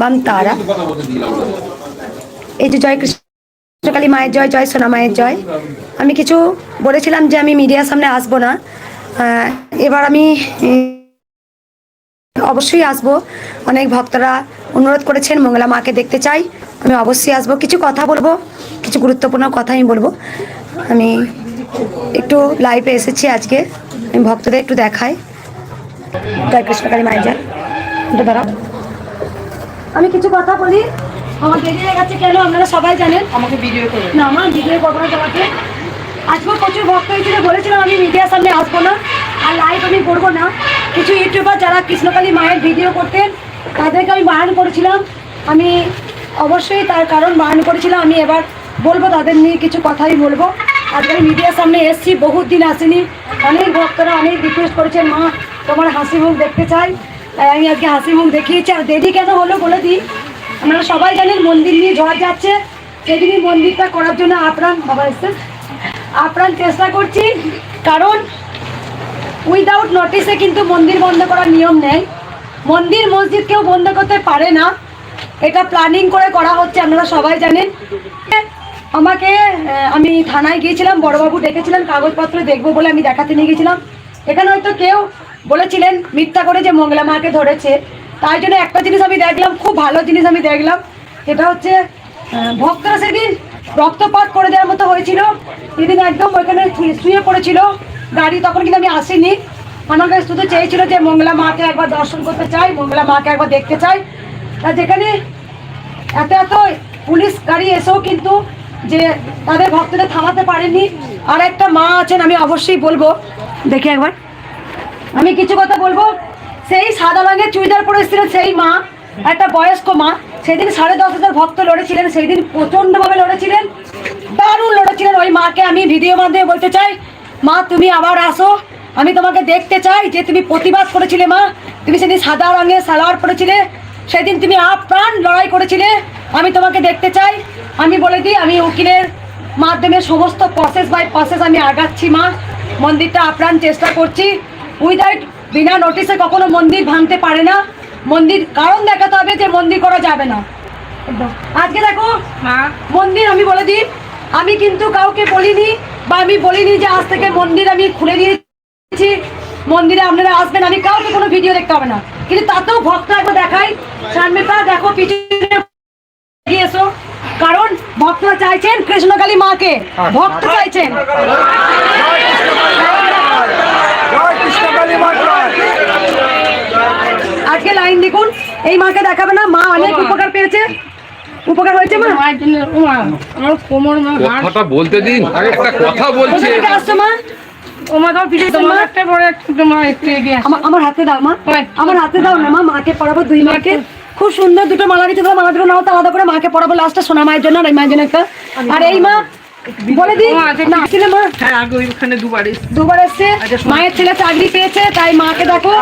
বাম তারা। এই যে জয় কৃষ্ণকালী মায়ের জয় জয় সোনা মায়ের জয়। আমি কিছু বলেছিলাম যে আমি মিডিয়ার সামনে আসব না। এবার আমি অবশ্যই আসব। অনেক ভক্তরা অনুরোধ করেছেন মঙ্গলা মাকে দেখতে চাই। আমি অবশ্যই আসব। কিছু কথা বলব কিছু গুরুত্বপূর্ণ কথা আমি বলব। আমি একটু লাইভে এসেছি আজকে। আমি ভক্তদের একটু দেখাই। জয় কৃষ্ণকালী মায়ের জয়। দাঁড়াও আমি কিছু কথা বলি? আমার দেরি হয়ে গেছে কেন? আপনারা সবাই জানেন। আমাকে ভিডিও করে না আমার ভিডিও করব না তোমাকে। আজকে প্রচুর ভক্ত হয়েছিল বলেছিলাম আমি মিডিয়ার সামনে আসব না আর লাইভ আমি করব না। কিছু ইউটিউবার যারা কৃষ্ণকালী মায়ের ভিডিও করতেন তাদেরকে আমি বারণ করেছিলাম। আমি অবশ্যই তার কারণ বারণ করেছিলাম। আমি এবার বলব তাদের নিয়ে কিছু কথাই বলব। আজকে আমি মিডিয়ার সামনে এসেছি বহুত দিন আসেনি। অনেক ভক্তরা অনেক রিকোয়েস্ট করেছেন মা তোমার হাসি মুখ দেখতে চাই। তাই আমি আজকে হাসি মুখ দেখিয়েছি। আর দেরি কেন হলো বলে দিই আপনারা সবাই জানেন মন্দির নিয়ে ঝড় যাচ্ছে। সেদিনই মন্দিরটা করার জন্য আপ্রাণ, বাবা এসছে আপ্রাণ চেষ্টা করছি, কারণ উইদাউট নোটিসে কিন্তু মন্দির বন্ধ করার নিয়ম নেই। মন্দির, মসজিদ কেউ বন্ধ করতে পারে না। এটা প্ল্যানিং করে করা হচ্ছে, আপনারা সবাই জানেন। আমাকে আমি থানায় গিয়েছিলাম, বড়বাবু ডেকেছিলেন, কাগজপত্র দেখব বলে আমি দেখাতে নিয়ে গেছিলাম এখানে হয়তো কেউ বলেছিলেন মিথ্যা করে যে মঙ্গলা মাকে ধরেছে। তাই জন্য একটা জিনিস আমি দেখলাম, খুব ভালো জিনিস আমি দেখলাম। এটা হচ্ছে ভক্তরা সেদিন রক্তপাত করে দেওয়ার মতো হয়েছিল। সেদিন একদম ওইখানে শুয়ে পড়েছিল। গাড়ি তখন কিন্তু আমি আসিনি। আমার কাছে শুধু চেয়েছিল যে মঙ্গলা মাকে একবার দর্শন করতে চাই, মঙ্গলা মাকে একবার দেখতে চাই। তা যেখানে এত এত পুলিশ গাড়ি এসেও কিন্তু যে তাদের ভক্তদের থামাতে পারেনি আর একটা মা আছেন, আমি অবশ্যই বলব দেখি একবার। আমি কিছু কথা বলব? সেই সাদা রঙের চুড়িদার পরে এসেছিলেন সেই মা, একটা বয়স্ক মা। সেদিন সাড়ে দশ হাজার ভক্ত লড়েছিলেন সেই দিন প্রচণ্ডভাবে লড়েছিলেন, দারুণ লড়েছিলেন ওই মাকে। আমি ভিডিও মাধ্যমে বলতে চাই, মা, তুমি আবার আসো। আমি তোমাকে দেখতে চাই যে তুমি প্রতিবাদ করেছিলে, মা। তুমি সেদিন সাদা রঙের সালোয়ার পরেছিলে, সেদিন তুমি আপ্রাণ লড়াই করেছিলে। আমি তোমাকে দেখতে চাই। আমি বলে দিই, আমি উকিলের মাধ্যমে সমস্ত প্রসেস বাই প্রসেস আমি আগাচ্ছি, মা। মন্দিরটা আপ্রাণ চেষ্টা করছি। উইদাউট বিনা নোটিসে কখনো মন্দির ভাঙতে পারে না। মন্দির কারণ দেখাতে হবে যে মন্দির করা যাবে না। আজকে দেখো মন্দির আমি বলে দিই। আমি কিন্তু কাউকে বলিনি বা আমি বলিনি যে আজ থেকে মন্দির আমি খুলে দিয়েছি। মন্দিরে আপনারা আসবেন। আমি কাউকে কোনো ভিডিও দেখতে হবে না। কিন্তু তাতেও ভক্ত একবার দেখাই। সামনেটা দেখো পিছনে ভক্তরা চাইছেন কৃষ্ণকালী মাকে। ভক্ত চাইছেন। আজকে লাইন দেখুন এই মাকে দেখাবে না মা অনেক উপকার পেয়েছে। উপকার হয়েছে মা? ও মা আমার কোমর মা ঘাড়। কথা বলতে দিন একটা কথা বলছে। আসছো মা? আমার হাতে দাও মা। আমার হাতে দাও না মা। মাকে পড়াবো দুই মাকে খুব সুন্দর দুটো মালা দিতে মালা দুটো নাও, তো আলাদা করে মাকে পড়াবো লাস্টে সোনা মায়ের জন্য আর এই মায়ের জন্য একটা। আর এই মা বলে দিই আচ্ছা, না ছিল মা। হ্যাঁ আগে ওইখানে দুবার দুবার এসছে। আচ্ছা, মায়ের ছেলে চাকরি পেয়েছে তাই মাকে দেখো।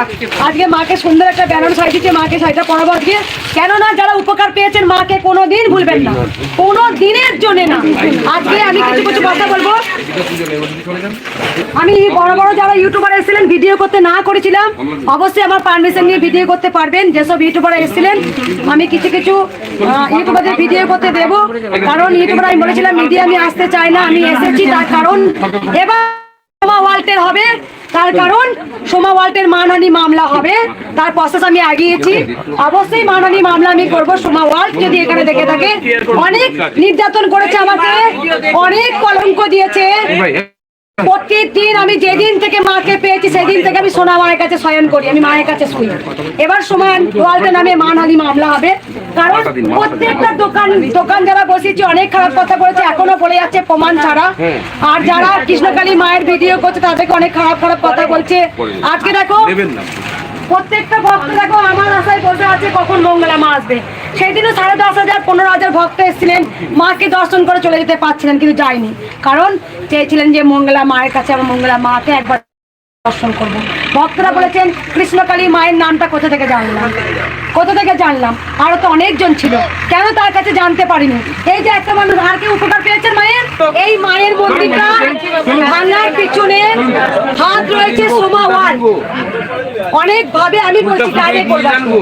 আজকে মাকে সুন্দর একটা ব্যানার শাড়ি দিচ্ছে মাকে শাড়িটা পরাবো আজকে। কেননা যারা উপকার পেয়েছেন মাকে কোনো দিন ভুলবেন না। কোনো দিনের জন্য না। আজকে আমি কিছু কিছু কথা বলব। আমি বড় বড় যারা ইউটিউবার এসেছিলেন ভিডিও করতে না করেছিলাম অবশ্যই আমার পারমিশন নিয়ে ভিডিও করতে পারবেন যেসব ইউটিউবার এসেছিলেন। আমি কিছু কিছু ইউটিউবারদের ভিডিও করতে দেবো। কারণ ইউটিউবার আমি বলেছিলাম মিডিয়া আমি আসতে চাই না, আমি এসেছি তার কারণ। এবার সোমা ওয়াল্টের হবে, তার কারণ সোমা ওয়াল্টের মানহানি মামলা হবে। তার প্রসেস আমি আগিয়েছি। অবশ্যই মানহানি মামলা আমি করব সোমা ওয়াল্ট, যদি এখানে দেখে থাকে। অনেক নির্যাতন করেছে আমাকে, অনেক কলঙ্ক দিয়েছে। প্রত্যেকদিন আমি যেদিন থেকে মাকে পেয়েছি, সেদিন থেকে আমি সোনা মায়ের কাছে শয়ন করি, আমি মায়ের কাছে শুই। এবার সময় ওয়ালতে নামে মানহানি মামলা হবে। কারণ প্রত্যেকটা দোকান দোকান যারা বসেছি অনেক খারাপ কথা বলেছে এখনও বলে যাচ্ছে প্রমাণ ছাড়া। আর যারা কৃষ্ণকালী মায়ের ভিডিও করছে তাদেরকে অনেক খারাপ খারাপ কথা বলছে। আজকে দেখো প্রত্যেকটা ভক্ত দেখো আমার আশায় বসে আছে কখন মঙ্গলা মা আসবে। সেই দিনও সাড়ে দশ হাজার পনেরো হাজার ভক্ত এসেছিলেন। মাকে দর্শন করে চলে যেতে পারছিলেন কিন্তু যায়নি। কারণ চেয়েছিলেন যে মঙ্গলা মায়ের কাছে আমার মঙ্গলা মাকে একবার দর্শন করব। ভক্তরা বলেছেন কৃষ্ণকালী মায়ের নামটা কোথা থেকে জানলাম? কোথা থেকে জানলাম? আরও তো অনেকজন ছিল। কেন তার কাছে জানতে পারিনি? এই যে একটা মানুষ আর কি উপকার পেয়েছেন মায়ের? এই মায়ের মন্দিরটা ভাঙার পিছনে হাত রয়েছে সোমা ওয়াল অনেক ভাবে আমি বলছি করব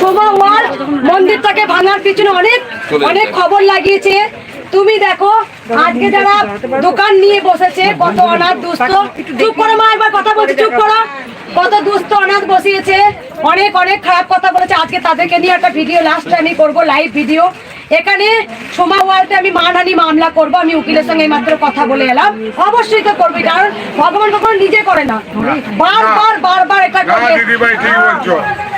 সোমা ওয়াল মন্দিরটাকে ভাঙার পিছনে অনেক অনেক খবর লাগিয়েছে। তুমি দেখো আজকে যারা দোকান নিয়ে বসেছে কত অনাথ দুস্থ। চুপ করো মা একবার কথা বলছি চুপ করো। কত দুস্থ অনাথ বসিয়েছে। অনেক অনেক খারাপ কথা বলেছে। আজকে তাদেরকে নিয়ে একটা ভিডিও লাস্ট আমি করব লাইভ ভিডিও এখানে সোমা ওয়ালতে আমি মানহানি মামলা করব, আমি উকিলের সঙ্গে মাত্র কথা বলে এলাম। অবশ্যই তো করবি, কারণ ভগবান কখনো নিজে করে না। বারবার বারবার এটা করে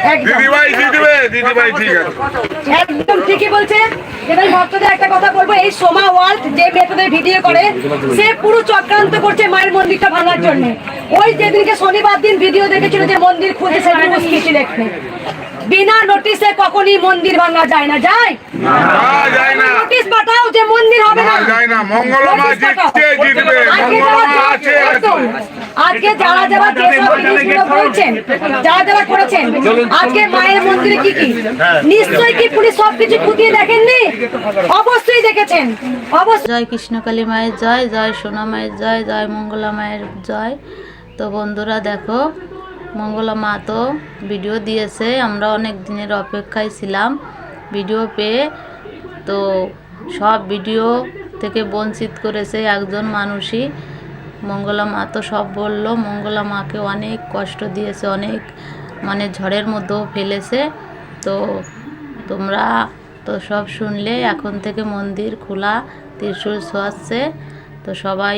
দিদি ভাই ঠিক বলছো একদম। দিদি ভাই দিদিবে দিদি ঠিক আছে। একদম ঠিকই বলছে। এবার ভক্তদের একটা কথা বলব এই সোমা ওয়ার্ল্ড যে মেথডে ভিডিও করে সে পুরো চক্রান্ত করছে মায়ের মন্দিরটা ভাঙার জন্য। ওই যেদিনকে শনিবার দিন ভিডিও দেখেছিল যে মন্দির খুঁজে সেদিন মুশকিল লিখবে। বিনা নোটিশে কখনই মন্দির ভাঙা যায় না। যায়? নোটিশ পাঠাও যে মন্দির হবে না। যায়। মঙ্গলমা জিতবে। মঙ্গলমা আছে। আজকে যারা যারা যেসব জিনিসগুলো করেছেন যারা যারা করেছেন আজকে মায়ের মন্দিরে কি কি? নিশ্চয়ই কি পুলিশ সবকিছু খুঁটিয়ে দেখেননি? অবশ্যই দেখেছেন। অবশ্যই জয় কৃষ্ণকালী মায়ের জয় জয় সোনা মায়ের জয় জয় মঙ্গলা মায়ের জয়। তো বন্ধুরা দেখো মঙ্গলা মা তো ভিডিও দিয়েছে আমরা অনেক দিনের অপেক্ষায় ছিলাম ভিডিও পেয়ে। তো সব ভিডিও থেকে বঞ্চিত করেছে একজন মানুষই। মঙ্গলা মা তো সব বলল। মঙ্গলা মাকে অনেক কষ্ট দিয়েছে, অনেক মানে ঝড়ের মধ্যেও ফেলেছে। তো তোমরা তো সব শুনলে, এখন থেকে মন্দির খোলা, ত্রিশূল ছোঁয়াচ্ছে তো সবাই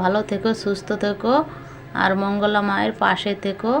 ভালো থেকো, সুস্থ থেকো। আর মঙ্গলা মায়ের পাশে থেকো।